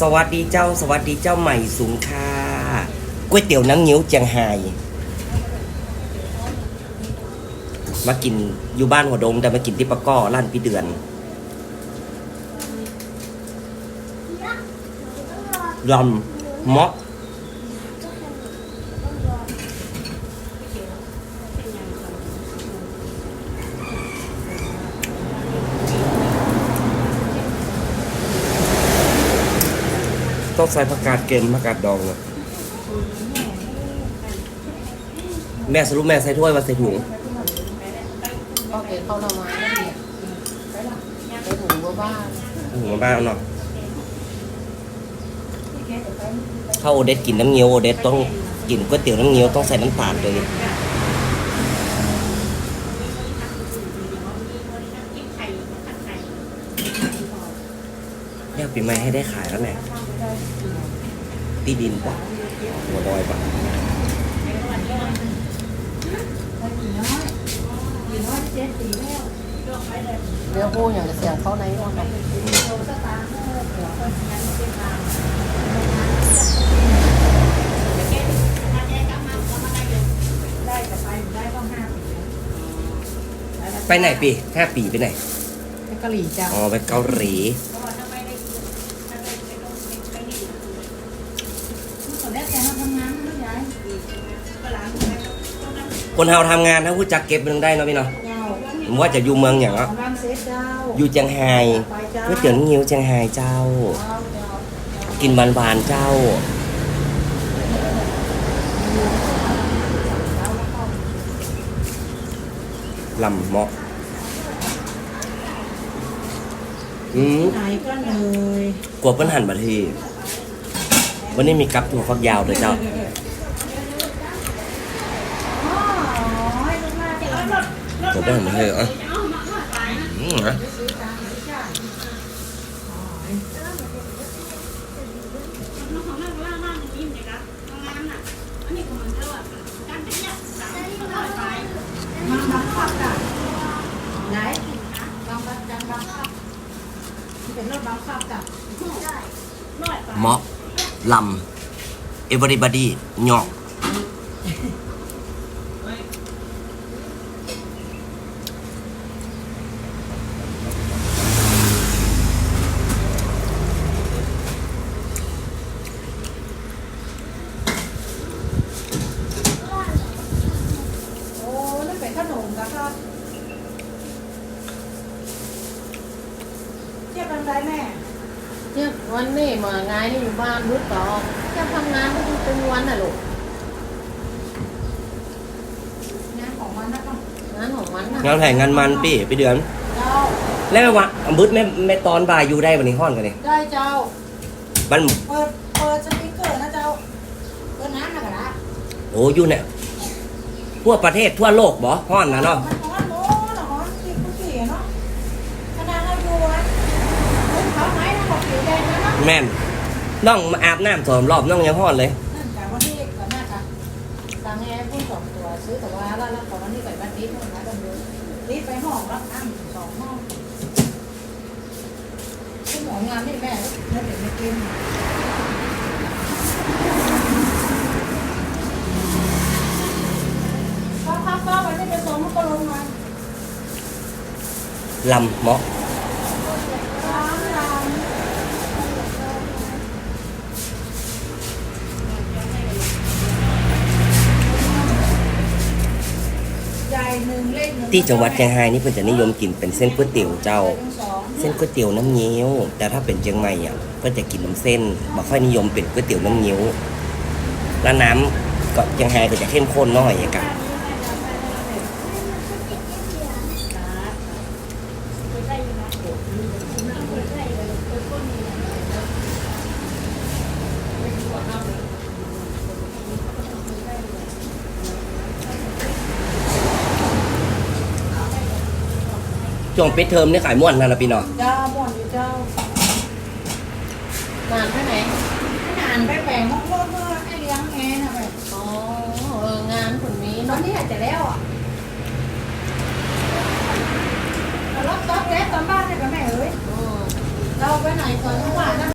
สวัสดีเจ้า สวัสดีเจ้าใหม่สูงค่าก๋วยเตี๋ยวน้ำเงี้ยวเจียงไฮ้มากินอยู่บ้านหัวดงแต่มากินที่ปะก้อร้านพี่เดือนยำเมาะ ต้องใส่ผักกาดเกณฑ์ผักกาดดองเลยแม่สรุปแม่ใส่ถ้วยมาใส่ถุงก็เก็บเข้าเรามาแล้วเนี่ยไปถุงบ้านถุงมาบ้างเนาะถ้าโอเดสกินน้ำเงี้ยวโอเดสต้องกินก๋วยเตี๋ยวน้ำเงี้ยวต้องใส่น้ำตาลเลยเนี่ยปีใหม่ให้ได้ขายแล้วแน่ ที่ดินปะหัวดอยปะเดี๋ยวพูดอย่างเสียงเข้าในห้องเราไปไหนปีห้าปีไปไหน ไปกะหรี่จ้าอ๋อไปเกาหลี คนเฮาทำงานถ้าพูดจักเก็บมันได้เนาะพี่เนาะผมว่าจะอยู่เมืองอย่างอะบ้านเซตเจ้าอยู่เจียงไฮ้ก๋วยเตี๋ยวน้ำเงี้ยวเจียงไฮ้เจ้ากินบานๆเจ้า ลำเหมาะอืมไหนก็เลยกลัวเปิ้นหันมาที วันนี้มีกับถั่วฟักยาวด้วยเจ้า กลัวเปิ้นหันมาทีอะอืมนะเมาะลำ everybody หยอก โอ้นั่นเป็นขนมนะครับ เทียบกันได้แม่เนี่ยวันนี้มางานนี่อยู่บ้านรู้ต่อจะทำงานไม่ถึงเป็นวันน่ะลูกงานของมันนะครับงานของมันนะงานแข่งงานมันปีปีเดือน เจ้าแล้วแม่วะอำบึดแม่แม่ตอนบ่ายอยู่ได้วันนี้ห้อนกันนี่ได้เจ้า มันเปิดเปิดสปีกเกอร์นะเจ้าเปิดน้ำนะกระดาษโอ้อยู่เนี่ยทั่วประเทศทั่วโลกบ่ห้อนนะเนาะ แม่นน้องมาอาบน้ำสองรอบน้องยังหอนเลย นั่นแต่วันนี้ก่อนหน้าค่ะตังแอร์พุ่งสองตัวซื้อแต่ว่าแล้วแล้วของวันนี้ใส่บัตรดิสมันนะกันเยอะดิสไปห้องรับน้ำสองห้องคุณหมองานนี่แม่แล้วเด็กไม่กินพอพักก็ไปไม่ไปส่งมันก็ลงมา ลำเหมาะ ที่จังหวัดเชียงรายนี่เพิ่นจะนิยมกินเป็นเส้นก๋วยเตี๋ยวเจ้า เส้นก๋วยเตี๋ยวน้ำเงี้ยว แต่ถ้าเป็นเชียงใหม่อะก็จะกินน้ำเส้นบ่ค่อยนิยมเป็นก๋วยเตี๋ยวน้ำเงี้ยวแล้วน้ำก็เชียงรายก็จะเข้มข้นน้อยอะกัน ช่วงปิดเทอมนี่ขายม่วนนั่นละพี่เนาะเจ้าม่วนอยู่เจ้านานแค่ไหนนานไปแปลงห้องเพื่อให้เลี้ยงแง่นะแบบอ๋อเอองานคนนี้ตอนนี้อาจจะแล้วอะรถต๊อกแล้วตอนบ้านเนี่ยกับแม่เอ้ยเราไปไหนก่อนเมื่อวานนะ